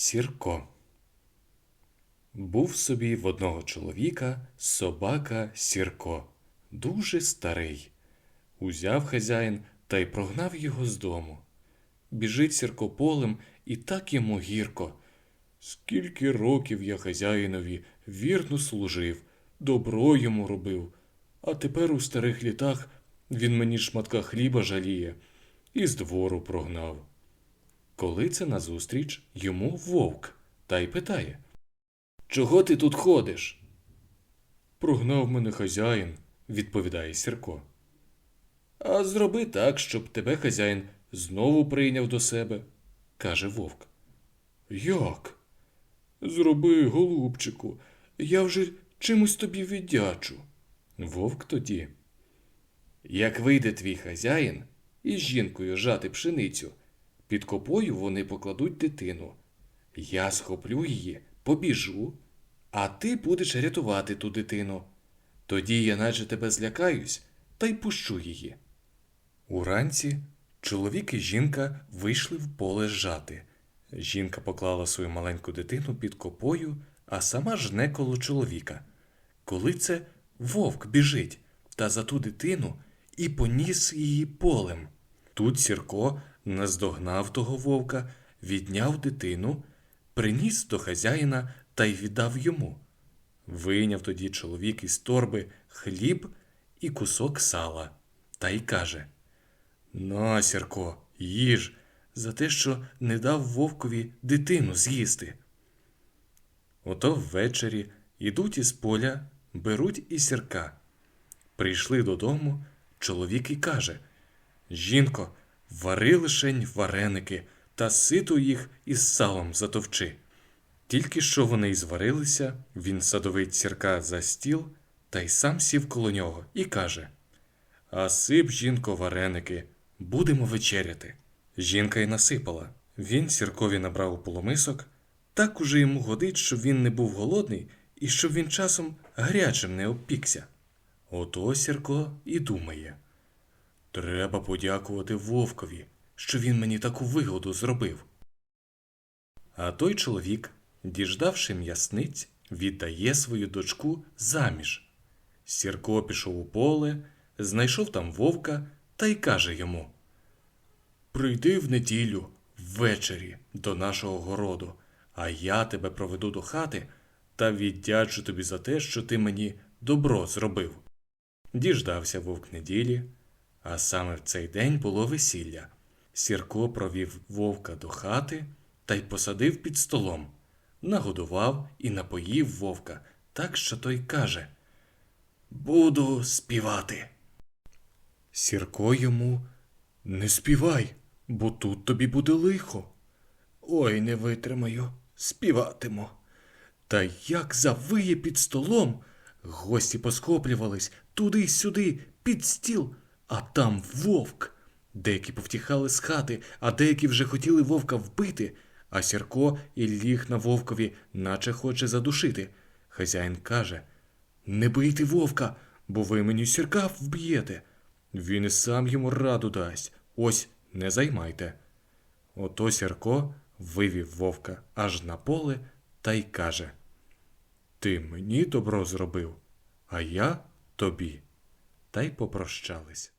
Сірко. Був собі в одного чоловіка собака Сірко, дуже старий. Узяв хазяїн та й прогнав його з дому. Біжить Сірко полем, і так йому гірко. Скільки років я хазяїнові вірно служив, добро йому робив, а тепер у старих літах він мені шматка хліба жаліє і з двору прогнав. Коли це назустріч йому вовк та й питає Чого ти тут ходиш? Прогнав мене хазяїн, відповідає Сірко. А зроби так, щоб тебе хазяїн знову прийняв до себе, каже вовк. Як? Зроби, голубчику, я вже чимось тобі віддячу. Вовк тоді. Як вийде твій хазяїн із жінкою жати пшеницю, під копою вони покладуть дитину. Я схоплю її, побіжу, а ти будеш рятувати ту дитину. Тоді я наче тебе злякаюсь та й пущу її. Уранці чоловік і жінка вийшли в поле жати. Жінка поклала свою маленьку дитину під копою, а сама жне коло чоловіка. Коли це вовк біжить та за ту дитину і поніс її полем. Тут Сірко наздогнав того вовка, відняв дитину, приніс до хазяїна та й віддав йому. Вийняв тоді чоловік із торби хліб і кусок сала, та й каже На, Сірко, їж за те, що не дав вовкові дитину з'їсти. Ото ввечері ідуть із поля, беруть і сірка. Прийшли додому, чоловік і каже Жінко, вари лишень вареники та сито їх із салом затовчи. Тільки що вони й зварилися, він садовить сірка за стіл та й сам сів коло нього і каже А сип, жінко, вареники, будемо вечеряти. Жінка й насипала. Він сіркові набрав полумисок, так уже йому годить, щоб він не був голодний і щоб він часом гарячим не обпікся. Ото Сірко і думає. Треба подякувати вовкові, що він мені таку вигоду зробив. А той чоловік, діждавши м'ясниць, віддає свою дочку заміж. Сірко пішов у поле, знайшов там вовка та й каже йому Прийди в неділю ввечері до нашого городу, а я тебе проведу до хати та віддячу тобі за те, що ти мені добро зробив. Діждався вовк неділі, а саме в цей день було весілля. Сірко провів вовка до хати та й посадив під столом, нагодував і напоїв вовка, так що той каже Буду співати. Сірко йому не співай, бо тут тобі буде лихо. Ой, не витримаю, співатиму. Та як завиє під столом, гості посхоплювались туди-сюди, під стіл, а там вовк. Деякі повтіхали з хати, а деякі вже хотіли вовка вбити, а Сірко і ліг на вовкові, наче хоче задушити. Хазяїн каже Не бийте вовка, бо ви мені сірка вб'єте. Він і сам йому раду дасть. Ось не займайте. Ото Сірко вивів вовка аж на поле та й каже Ти мені добро зробив, а я тобі. Та й попрощались.